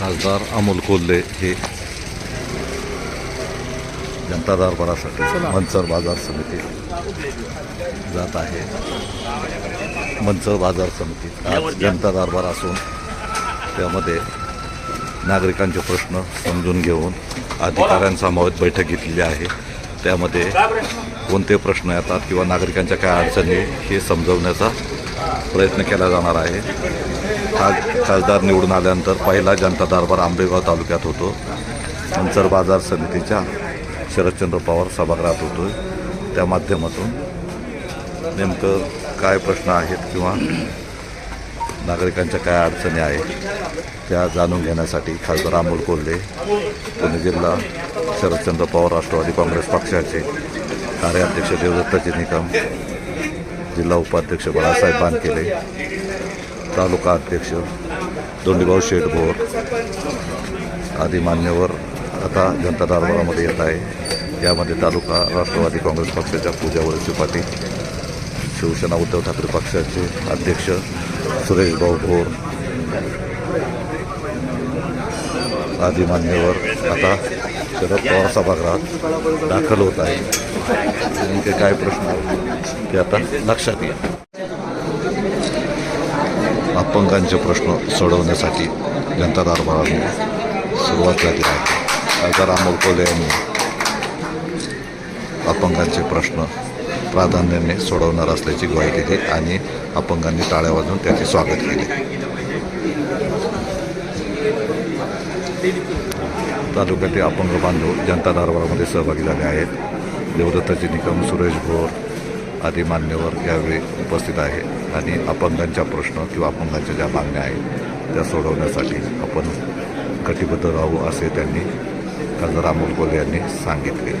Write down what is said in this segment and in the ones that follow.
खासदार अमोल कोल्हे हे जनता दरबारासाठी मनसर बाजार समिती जात आहे. मनसर बाजार समिती आज जनता दरबार असून त्यामध्ये नागरिकांचे प्रश्न समजून घेऊन अधिकाऱ्यांसमवेत बैठक घेतलेली आहे. त्यामध्ये कोणते प्रश्न येतात किंवा नागरिकांच्या काय अडचणी हे समजवण्याचा प्रयत्न केला जाणार आहे. हा खासदार निवडून आल्यानंतर पहिला जनता दरबार आंबेगाव तालुक्यात होतो. अंतर बाजार समितीच्या शरदचंद्र पवार सभागृहात होतो. त्या माध्यमातून नेमकं काय प्रश्न आहेत किंवा नागरिकांच्या काय अडचणी आहेत त्या जाणून घेण्यासाठी खासदार अमोल कोल्हे पुणे जिल्हा शरदचंद्र पवार राष्ट्रवादी काँग्रेस पक्षाचे कार्याध्यक्ष देवदत्ताजी निकम जिल्हा उपाध्यक्ष बाळासाहेब बानकेले तालुका अध्यक्ष दोंडीभाऊ शेठ भोर आदी मान्यवर आता जनता दरबारामध्ये येत आहे. यामध्ये तालुका राष्ट्रवादी काँग्रेस पक्षाच्या पूजा वळसे पाटील शिवसेना उद्धव ठाकरे पक्षाचे अध्यक्ष सुरेश भाऊ भोर आदी मान्यवर आता शरद पवार सभागृहात दाखल होत आहे. नेमके काय प्रश्न आहेत ते आता लक्षात येईल अपंगांचे प्रश्न सोडवण्यासाठी जनता दरबाराने सुरुवात झाली आहे. खासदार अमोल कोले यांनी अपंगांचे प्रश्न प्राधान्याने सोडवणार असल्याची ग्वाही दिली आणि अपंगांनी टाळ्या वाजवून त्याचे स्वागत केले. तालुक्यातील अपंग बांधव जनता दरबारामध्ये सहभागी झाले आहेत. देवदत्ताजी निकम सुरेश भोर आदी मान्यवर यावेळी उपस्थित आहे आणि अपंगांच्या प्रश्न किंवा अपंगांच्या ज्या मागण्या आहेत त्या सोडवण्यासाठी आपण कटिबद्ध राहू असे त्यांनी खासदार अमोल कोल्हे यांनी सांगितले.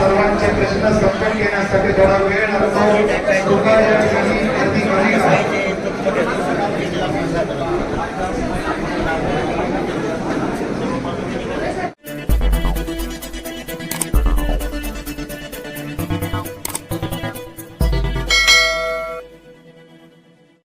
सर्वांचे प्रश्न समजून घेण्यासाठी थोडा वेळ